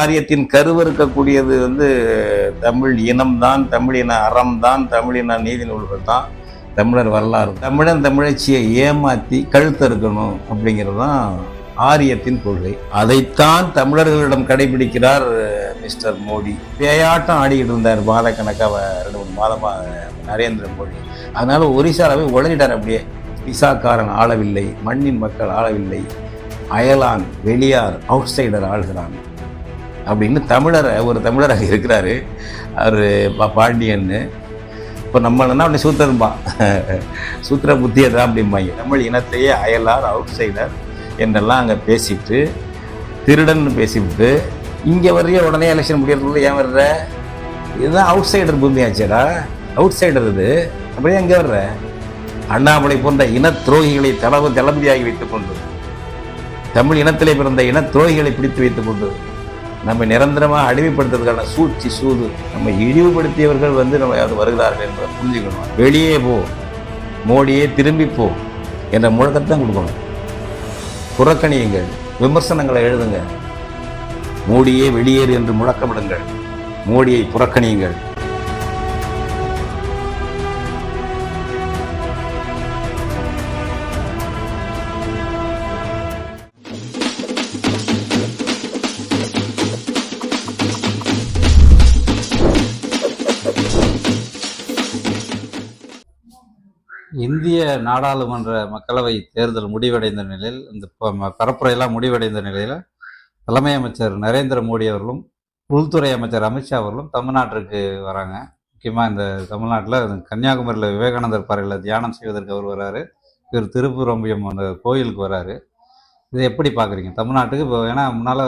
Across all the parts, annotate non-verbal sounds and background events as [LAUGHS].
ஆரியத்தின் கருவறுக்கக்கூடியது வந்து தமிழ் இனம்தான் தமிழின அறம் அறம்தான் தமிழின நீதி நூல்கள் தான் தமிழர் வரலாறு தமிழன் தமிழச்சியை ஏமாற்றி கழுத்தறுக்கணும் அப்படிங்கிறது தான் ஆரியத்தின் கொள்கை. அதைத்தான் தமிழர்களிடம் கடைபிடிக்கிறார் மிஸ்டர் மோடி. பேயாட்டம் ஆடிக்கிட்டு இருந்தார் மாதக்கணக்காக ரெண்டு மூணு மாதமாக நரேந்திர மோடி. அதனால ஒரிசாலாவே உளறிட்டார் அப்படியே. விசாக்காரன் ஆளவில்லை மண்ணின் மக்கள் ஆளவில்லை. அயலான் வெளியார் அவுட் சைடர் ஆள்கிறான். அப்படின்னு தமிழரை ஒரு தமிழராக இருக்கிறாரு. அவர் பாண்டியன்னு. இப்போ நம்மளன்னா அப்படி சூத்திரம்பான்? [LAUGHS] சூத்திர புத்தியை தான் அப்படிம்பாங்க. தமிழ் இனத்தையே அயலார் அவுட் சைடர் என்றெல்லாம் அங்கே பேசிட்டு திருடன்னு பேசிவிட்டு இங்கே வரைய உடனே எலெக்ஷன் முடியறதுக்குள்ள ஏன் வர்ற? இதுதான் அவுட் சைடர் பூமியாச்சேடா அவுட் சைடர் இது. அப்படியே எங்கே வர்ற? அண்ணாமலை போன்ற இன துரோகிகளை தளவு தளபதியாகி வைத்துக் கொண்டு தமிழ் இனத்திலே பிறந்த இன துரோகிகளை பிடித்து வைத்துக் கொண்டு நம்ம நிரந்தரமாக அடிமைப்படுத்துறதுக்கான சூழ்ச்சி சூது நம்ம இழிவுபடுத்தியவர்கள் வந்து நம்ம அது வருகிறார்கள் என்பதை புரிஞ்சுக்கணும். வெளியே போ மோடியே திரும்பி போ என்ற முழக்கத்தை தான் கொடுக்கணும். புறக்கணியுங்கள் விமர்சனங்களை எழுதுங்க மோடியே வெளியேறு என்று முழக்கமிடுங்கள். மோடியை புறக்கணியுங்கள். இந்திய நாடாளுமன்ற மக்களவை தேர்தல் முடிவடைந்த நிலையில் இந்த ப- பரப்புரையெல்லாம் முடிவடைந்த நிலையில் தலைமை அமைச்சர் நரேந்திர மோடி அவர்களும் உள்துறை அமைச்சர் அமித்ஷா அவர்களும் தமிழ்நாட்டிற்கு வராங்க. முக்கியமாக இந்த தமிழ்நாட்டில் கன்னியாகுமரியில் விவேகானந்தர் பாறையில் தியானம் செய்வதற்கு அவர் வராரு. இவர் திருப்புரம்பியம் அந்த கோயிலுக்கு வராரு. இதை எப்படி பார்க்குறீங்க தமிழ்நாட்டுக்கு இப்போ ஏன்னா முன்னால்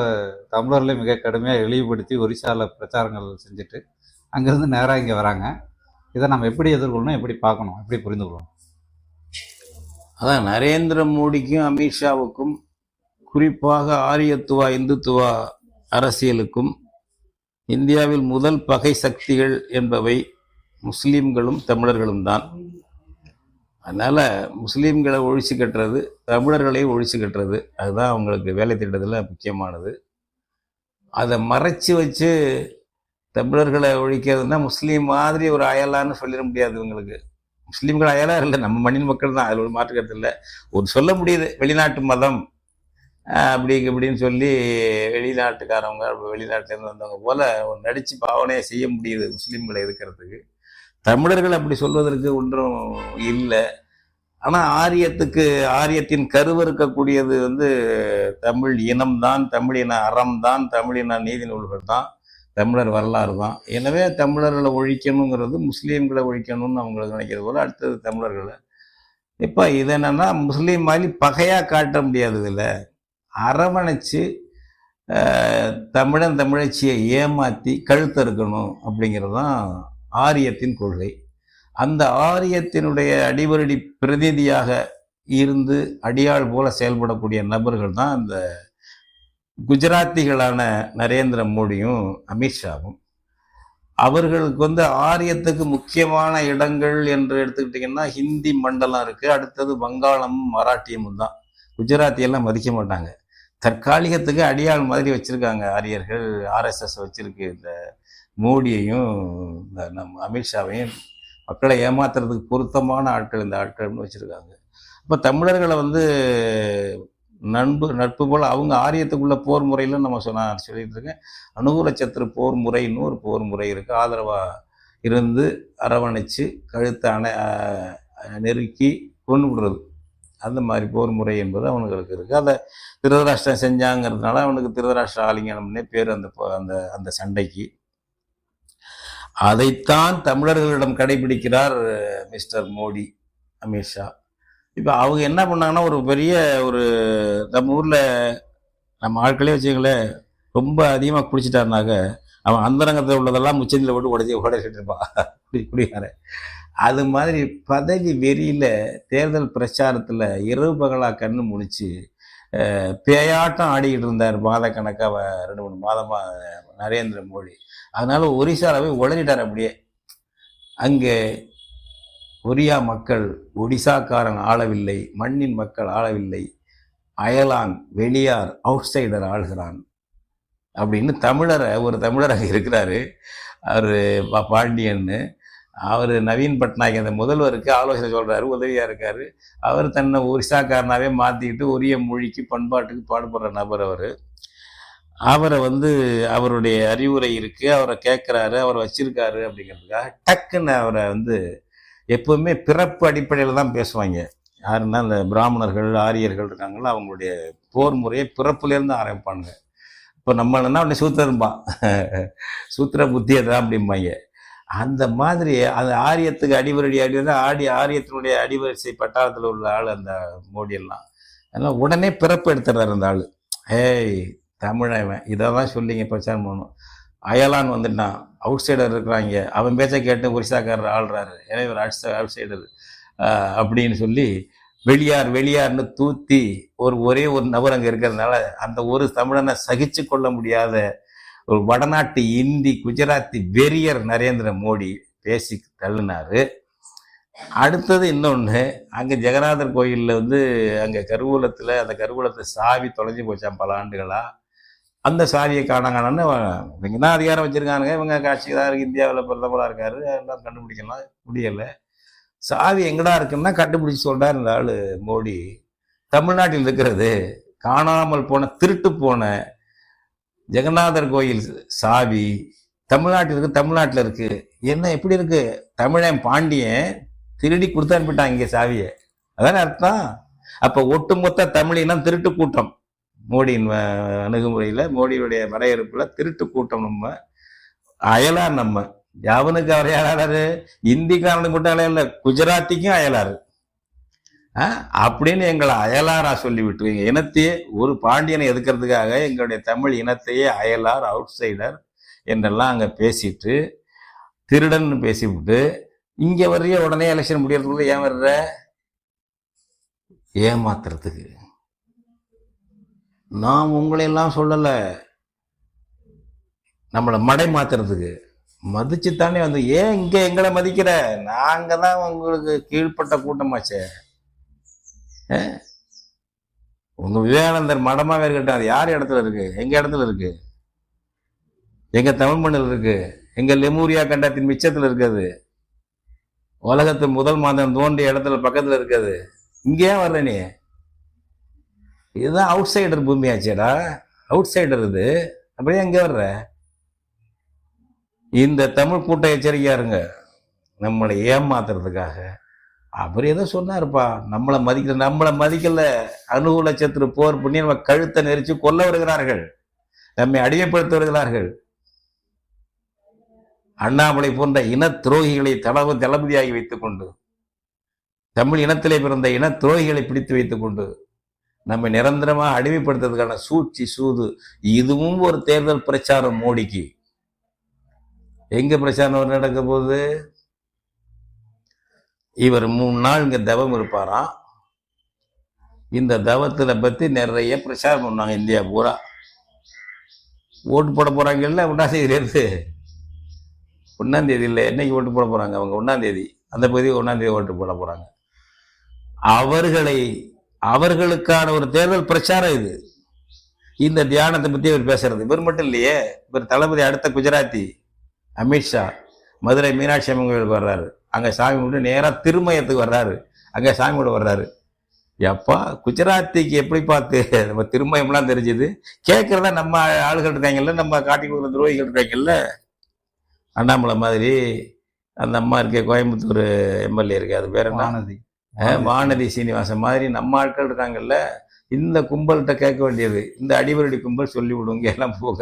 தமிழர்களே மிக கடுமையாக இழிவுபடுத்தி ஒரிசாவில் பிரச்சாரங்கள் செஞ்சுட்டு அங்கேருந்து நேராக இங்கே வராங்க. இதை நம்ம எப்படி எதிர்கொள்ளணும் எப்படி பார்க்கணும் எப்படி புரிந்து கொள்ளணும் அதான் நரேந்திர மோடிக்கும் அமித்ஷாவுக்கும் குறிப்பாக ஆரியத்துவா இந்துத்துவா அரசியலுக்கும் இந்தியாவில் முதல் பகை சக்திகள் என்பவை முஸ்லீம்களும் தமிழர்களும் தான். அதனால் முஸ்லீம்களை ஒழிச்சு கட்டுறது தமிழர்களை ஒழிச்சு கட்டுறது அதுதான் அவங்களுக்கு வேலை திட்டத்தில் முக்கியமானது. அதை மறைச்சி வச்சு தமிழர்களை ஒழிக்கிறதுனா முஸ்லீம் மாதிரி ஒரு அயலான்னு சொல்லிட முடியாது இவங்களுக்கு. முஸ்லீம்கள் அயலாக இல்லை நம்ம மண்ணின் மக்கள் தான். அதில் ஒரு மாற்றுக்கிறது இல்லை. ஒரு சொல்ல முடியுது. வெளிநாட்டு மதம் அப்படி இப்படின்னு சொல்லி வெளிநாட்டுக்காரவங்க வெளிநாட்டிலேருந்து வந்தவங்க போல ஒரு நடித்து பாவனையை செய்ய முடியுது முஸ்லீம்களை எதுக்கிறதுக்கு தமிழர்கள் அப்படி சொல்வதற்கு ஒன்றும் இல்லை. ஆனால் ஆரியத்துக்கு ஆரியத்தின் கருவறுக்கக்கூடியது வந்து தமிழ் இனம்தான் தமிழின அறம்தான் தமிழின நீதி நூல்கள் தான் தமிழர் வரலாறு தான். எனவே தமிழர்களை ஒழிக்கணுங்கிறது முஸ்லீம்களை ஒழிக்கணும்னு அவங்களுக்கு நினைக்கிறது போல அடுத்தது தமிழர்களை. இப்போ இது என்னென்னா முஸ்லீம் மாதிரி பகையாக காட்ட முடியாது இதில். அரவணைச்சு தமிழன் தமிழச்சியை ஏமாற்றி கழுத்தறுக்கணும் அப்படிங்கிறது தான் ஆரியத்தின் கொள்கை. அந்த ஆரியத்தினுடைய அடிவருடி பிரதிநிதியாக இருந்து அடியாள் போல செயல்படக்கூடிய நபர்கள் தான் அந்த குஜராத்திகளான நரேந்திர மோடியும் அமித்ஷாவும். அவர்களுக்கு வந்து ஆரியத்துக்கு முக்கியமான இடங்கள் என்று எடுத்துக்கிட்டிங்கன்னா ஹிந்தி மண்டலம் இருக்குது அடுத்தது வங்காளமும் மராட்டியமும் தான். குஜராத்தியெல்லாம் மதிக்க மாட்டாங்க. தற்காலிகத்துக்கு அடியாள் மாதிரி வச்சுருக்காங்க ஆரியர்கள். ஆர்எஸ்எஸ் வச்சுருக்கு இந்த மோடியையும் இந்த நம்ம அமித்ஷாவையும். மக்களை ஏமாத்துறதுக்கு பொருத்தமான ஆட்கள் இந்த ஆட்கள்னு வச்சுருக்காங்க. இப்போ தமிழர்களை வந்து நண்பு நட்பு போல் அவங்க ஆரியத்துக்குள்ள போர் முறையில் நம்ம சொன்ன சொல்லிட்டு இருக்கேன். அனுகூல சத்துரு போர் முறைன்னு ஒரு போர் முறை இருக்குது ஆதரவாக இருந்து அரவணைச்சு கழுத்தை அணை நெருக்கி கொண்டு விடுறது. அந்த மாதிரி போர் முறை என்பது அவனுங்களுக்கு இருக்குது அதை திருதராஷ்டிரம் செஞ்சாங்கிறதுனால அவனுக்கு திருதராஷ்டிர ஆலிங்கனம்னே பேர் அந்த அந்த அந்த சண்டைக்கு. அதைத்தான் தமிழர்களிடம் கடைபிடிக்கிறார் மிஸ்டர் மோடி அமித்ஷா. இப்போ அவங்க என்ன பண்ணாங்கன்னா ஒரு பெரிய ஒரு நம்ம ஊரில் நம்ம ஆட்களே வச்சுங்களேன் ரொம்ப அதிகமாக குடிச்சிட்டாருனாக்க அவன் அந்தரங்கத்தில் உள்ளதெல்லாம் முச்சந்தில் போட்டு உடச்சி உடச்சிட்டு இருப்பான் குடி குடிக்கார அது மாதிரி பதவி வெறியில் தேர்தல் பிரச்சாரத்தில் இரவு பகலாக கண்ணு முடிச்சு பேயாட்டம் ஆடிக்கிட்டு இருந்தார் மாதக்கணக்காக ரெண்டு மூணு மாதமாக நரேந்திர மோடி. அதனால ஒரிசாலாவே உளறிட்டார் அப்படியே. அங்கே ஒரியா மக்கள் ஒடிசாக்காரன் ஆளவில்லை மண்ணின் மக்கள் ஆளவில்லை. அயலான் வெளியார் அவுட்சைடர் ஆளுகிறான் அப்படின்னு தமிழரை ஒரு தமிழராக இருக்கிறாரு. அவர் பாண்டியன்னு. அவர் நவீன் பட்நாயக் அந்த முதல்வருக்கு ஆலோசனை சொல்கிறாரு உதவியாக இருக்காரு. அவர் தன்னை ஒரிசாக்காரனாகவே மாற்றிக்கிட்டு உரிய மொழிக்கு பண்பாட்டுக்கு பாடுபடுற நபர் அவர். அவரை வந்து அவருடைய அறிவுரை இருக்கு அவரை கேட்குறாரு அவரை வச்சிருக்காரு அப்படிங்கிறதுக்காக டக்குன்னு அவரை வந்து எப்பவுமே பிறப்பு அடிப்படையில் தான் பேசுவாங்க. யாருன்னா இந்த பிராமணர்கள் ஆரியர்கள் இருக்காங்களோ அவங்களுடைய போர் முறையை பிறப்புலேருந்து ஆரம்பிப்பாங்க இப்போ நம்ம என்ன உடனே சூத்திரம்பான். [LAUGHS] சூத்திர புத்தியை தான் அப்படிம்பாங்க. அந்த மாதிரி அந்த ஆரியத்துக்கு அடிவரடி அடிவரை ஆடி ஆரியத்தினுடைய அடிவரிசை பட்டாளத்தில் உள்ள ஆள் அந்த மோடியெல்லாம் அதனால் அதெல்லாம் உடனே பிறப்பு எடுத்துடுறாரு அந்த ஆள். ஏய் தமிழவன் இதை தான் சொல்லிங்க பிரச்சாரம் பண்ணணும். அயலான் வந்துட்டான். அவுட் சைடர் இருக்கிறாங்க. அவன் பேச்சை கேட்டு ஒரிசாக்காரர் ஆள்றாரு. ஏன்னா இவர் அவுட் அவுட் சைடர் அப்படின்னு சொல்லி வெளியார் வெளியார்னு தூத்தி ஒரு ஒரே ஒரு நபர் அங்கே இருக்கிறதுனால அந்த ஒரு தமிழனை சகிச்சு கொள்ள முடியாத ஒரு வடநாட்டு இந்தி குஜராத்தி வெறியர் நரேந்திர மோடி பேசி தள்ளினார். அடுத்தது இன்னொன்று அங்கே ஜெகநாதர் கோயிலில் வந்து அங்கே கருவூலத்தில் அந்த கருவூலத்தை சாவி தொலைஞ்சு போச்சான் பல ஆண்டுகளாக அந்த சாவியை காணாங்கன்னு இவங்க தான் அதிகாரம் வச்சுருக்கானுங்க. இவங்க காட்சி தான் இருக்குது இந்தியாவில் பிரதமராக இருக்கார். எல்லாம் கண்டுபிடிக்கலாம். முடியலை. சாவி எங்கடா இருக்குன்னா கண்டுபிடிச்சி சொல்கிறார் இந்த ஆளு மோடி. தமிழ்நாட்டில் இருக்கிறது. காணாமல் போன திருட்டு போன ஜெகநாதர் கோயில் சாவி தமிழ்நாட்டில் இருக்குது தமிழ்நாட்டில் இருக்குது என்ன எப்படி இருக்கு? தமிழன் பாண்டியன் திருடி கொடுத்து அனுப்பிட்டான் இங்கே சாவியை. அதானே அர்த்தம்? அப்போ ஒட்டுமொத்த தமிழினம் திருட்டு கூட்டம். மோடியின் அணுகுமுறையில் மோடியுடைய வரையறுப்பில் திருட்டு கூட்டம் நம்ம அயலார் நம்ம. யாவனுக்கு அவர் அயலாரு இந்திக்காரனுக்கு மட்டும் அயலார் இல்லை குஜராத்திக்கும் அயலாரு. ஆ, அப்படின்னு எங்களை அயலாரா சொல்லி விட்டுருவீங்க இனத்தையே ஒரு பாண்டியனை எதுக்கிறதுக்காக எங்களுடைய தமிழ் இனத்தையே அயலார் அவுட் சைடர் என்றெல்லாம் அங்கே பேசிட்டு திருடன்னு பேசிவிட்டு இங்கே வரைய உடனே எலெக்ஷன் முடியறதுக்குள்ள ஏன் வர்ற? ஏமாத்துறதுக்கு. நான் உங்களையெல்லாம் சொல்லலை. நம்மளை மடை மாத்துறதுக்கு. மதிச்சு தானே வந்து ஏன் இங்கே எங்களை மதிக்கிற? நாங்கள் தான் உங்களுக்கு கீழ்ப்பட்ட கூட்டமாச்சே. ஆ? விவேகானந்தர் மடமாவே இருக்கட்டும். அது யார் இடத்துல இருக்கு? எங்கள் இடத்துல இருக்கு? எங்கள் தமிழ் மண்ணில் இருக்கு? எங்கள் லெமூரியா கண்டத்தின் மிச்சத்தில் இருக்குது உலகத்து முதல் மாதம் தோண்டிய இடத்துல பக்கத்தில் இருக்குது இங்கே ஏன் வர்ற நீ? இதுதான் அவுட் சைடர் பூமியாச்சேடா. அவுட் சைடர் இது. அப்படியே எங்கே வர்ற? இந்த தமிழ் கூட்ட எச்சரிக்கையா இருங்க நம்மளை ஏமாத்துறதுக்காக. அவர் ஏதோ சொன்னாருப்பா. நம்மளை மதிக்கல நம்மளை மதிக்கல. அனுகூல சத்துரு போர் பண்ணி நம்ம கழுத்தை நெரிச்சு கொல்ல வருகிறார்கள். நம்மை அடிமைப்படுத்த வருகிறார்கள். அண்ணாமலை போன்ற இன துரோகிகளை தளவு தளபதியாகி வைத்துக் கொண்டு தமிழ் இனத்திலே பிறந்த இன துரோகிகளை பிடித்து வைத்துக் கொண்டு நம்ம நிரந்தரமாக அடிமைப்படுத்துறதுக்கான சூழ்ச்சி சூது இதுவும் ஒரு தேர்தல் பிரச்சாரம் மோடிக்கு. எங்க பிரச்சாரம் நடக்க போகுது? இவர் மூணு நாள் இங்கே தவம் இருப்பாராம் இந்த தவத்தில் பற்றி நிறைய பிரச்சாரம் பண்ணாங்க இந்தியா பூரா. ஓட்டு போட போகிறாங்கல்ல ஒன்னாம் தேதியில இருந்து? இல்லை என்னைக்கு ஓட்டு போட போகிறாங்க அவங்க? ஒன்றாந்தேதி அந்த பகுதி ஒன்றாந்தேதி ஓட்டு போட போகிறாங்க அவர்களை அவர்களுக்கான ஒரு தேர்தல் பிரச்சாரம் இது. இந்த தியானத்தை பற்றி இவர் பேசுறது. இவர் மட்டும் இல்லையே இவர் தளபதி அடுத்த குஜராத்தி அமித்ஷா மதுரை மீனாட்சி அம்மன் கோயிலுக்கு வர்றாரு. அங்கே சாமி கும்பிட்டு நேராக திருமயத்துக்கு வர்றாரு. அங்கே சாமி கூட வர்றாரு. எப்பா குஜராத்திக்கு எப்படி பார்த்து? நம்ம திருமயம்லாம் தெரிஞ்சுது. கேட்குறதா நம்ம ஆளுகள் இருக்காங்கல்ல நம்ம காட்டி கொடுக்குற துரோகிகள் இருக்காங்கல்ல? அண்ணாமலை மாதிரி அந்த அம்மா இருக்கே கோயம்புத்தூர் எம்எல்ஏ இருக்கு அது பேர் என்ன? வானதி. வானதி சீனிவாசன் மாதிரி நம்ம ஆட்கள் இருக்காங்கல்ல இந்த கும்பல்கிட்ட கேட்க வேண்டியது. இந்த அடிவரடி கும்பல் சொல்லி விடுங்க எல்லாம் போக.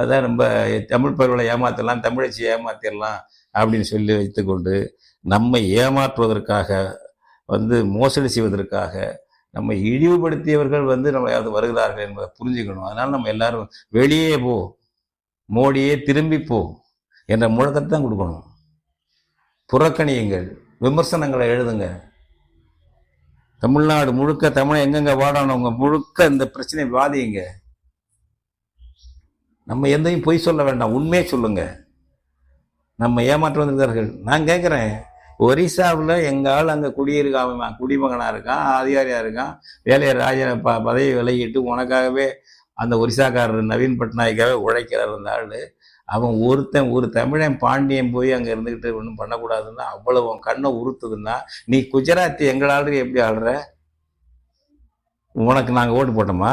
அதான் நம்ம தமிழ் பருவலை ஏமாத்தலாம் தமிழச்சி ஏமாத்திடலாம் அப்படின்னு சொல்லி வைத்துக்கொண்டு நம்மை ஏமாற்றுவதற்காக வந்து மோசடி செய்வதற்காக நம்மை இழிவுபடுத்தியவர்கள் வந்து நம்ம அது வருகிறார்கள் என்பதை புரிஞ்சுக்கணும். அதனால நம்ம எல்லாரும் வெளியே போ மோடியே திரும்பி போ என்ற முழக்கத்தை தான் கொடுக்கணும். புறக்கணியுங்கள் விமர்சனங்களை எழுதுங்க தமிழ்நாடு முழுக்க தமிழை எங்கெங்க வாடானவங்க முழுக்க இந்த பிரச்சனை வாதியுங்க நம்ம எந்தையும் பொய் சொல்ல வேண்டாம் உண்மையே சொல்லுங்க. நம்ம ஏமாற்றம் வந்திருக்கிறார்கள். நான் கேட்குறேன் ஒரிசாவில் எங்கள் ஆள் அங்கே குடியிருக்காம அவன் குடிமகனாக இருக்கான் அதிகாரியாக இருக்கான் வேலையை ராஜ ப பதவி விலகிட்டு உனக்காகவே அந்த ஒரிசாக்காரர் நவீன் பட்நாயக்காகவே உழைக்கிறார் அந்த ஆள். அவன் ஒருத்தன் ஒரு தமிழன் பாண்டியன் போய் அங்கே இருந்துக்கிட்டு ஒன்றும் பண்ணக்கூடாதுன்னா அவ்வளவு அவன் கண்ணை உறுத்துதுன்னா நீ குஜராத்தி எங்கள் எப்படி ஆள்ற? உனக்கு நாங்கள் ஓட்டு போட்டோமா?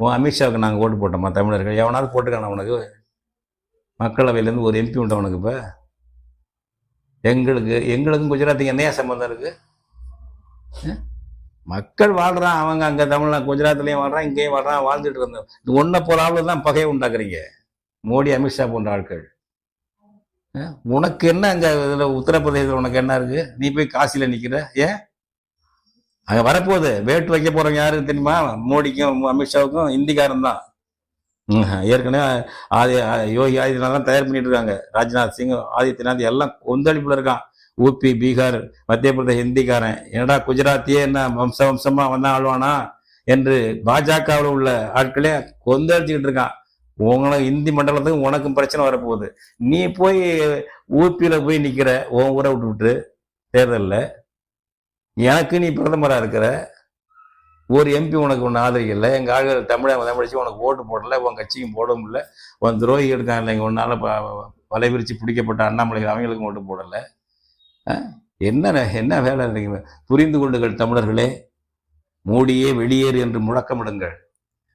உன் அமித்ஷாவுக்கு நாங்கள் ஓட்டு போட்டோமா தமிழர்கள்? எவனாவது போட்டுக்கான உனக்கு? மக்களவையிலேருந்து ஒரு எம்பி உண்டு அவனுக்கு இப்போ? எங்களுக்கு எங்களுக்கும் குஜராத்துக்கு என்னையா சம்மந்தம் இருக்குது மக்கள் வாழ்கிறான் அவங்க அங்கே தமிழ்நாடு குஜராத்லேயும் வாழ்கிறான் இங்கேயும் வாழ்கிறான் வாழ்ந்துட்டு இருந்தோம். ஒன்றை போகிற ஆளு தான் பகையை உண்டாக்குறீங்க. மோடி அமித்ஷா போன்ற ஆட்கள். உனக்கு என்ன அங்கே இதில் உத்தரப்பிரதேசத்தில் உனக்கு என்ன இருக்கு? நீ போய் காசியில் நிற்கிற ஏன் அங்கே வரப்போகுது. வேட்டு வைக்க போகிறவங்க யாருக்கு தெரியுமா? மோடிக்கும் அமித்ஷாவுக்கும் இந்திக்காரன் தான். ஏற்கனவே ஆதி யோகி ஆதித்யநாத் தயார் பண்ணிட்டு இருக்காங்க. ராஜ்நாத் சிங் ஆதித்யநாத் எல்லாம் கொந்தளிப்பில் இருக்கான். ஊபி பீகார் மத்திய பிரதேச ஹிந்திக்காரன். என்னடா குஜராத்தியே என்ன வம்ச வம்சமாக வந்தால் ஆழ்வானா என்று பாஜகவில் உள்ள ஆட்களே கொந்தளிச்சுக்கிட்டு இருக்கான். உங்களுக்கு இந்தி மண்டலத்துக்கு உனக்கும் பிரச்சனை வரப்போகுது. நீ போய் ஊபியில் போய் நிற்கிற உன் ஊரை விட்டு விட்டு தேர்தலில். எனக்கு நீ பிரதமராக இருக்கிற ஒரு எம்பி உனக்கு ஒன்று ஆதரிக்கல எங்கள் ஆளுகள் தமிழை தமிழிச்சு உனக்கு ஓட்டு போடல உன் கட்சிக்கும் போட முடியல. உன் துரோகி இருக்கான் இல்லைங்க ஒன்றால் வலைவிரிச்சு பிடிக்கப்பட்ட அண்ணாமலை அவங்களுக்கும் ஓட்டு போடலை. என்ன என்ன வேலை இருக்கீங்க புரிந்து கொள்ளுங்கள் தமிழர்களே. மூடியே வெளியேறு என்று முழக்கமிடுங்கள்.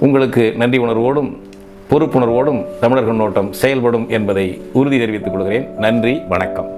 உங்களுக்கு நன்றி உணர்வோடும் பொறுப்புணர்வோடும் தமிழர்கள் நோட்டம் செயல்படும் என்பதை உறுதி தெரிவித்துக் கொள்கிறேன். நன்றி வணக்கம்.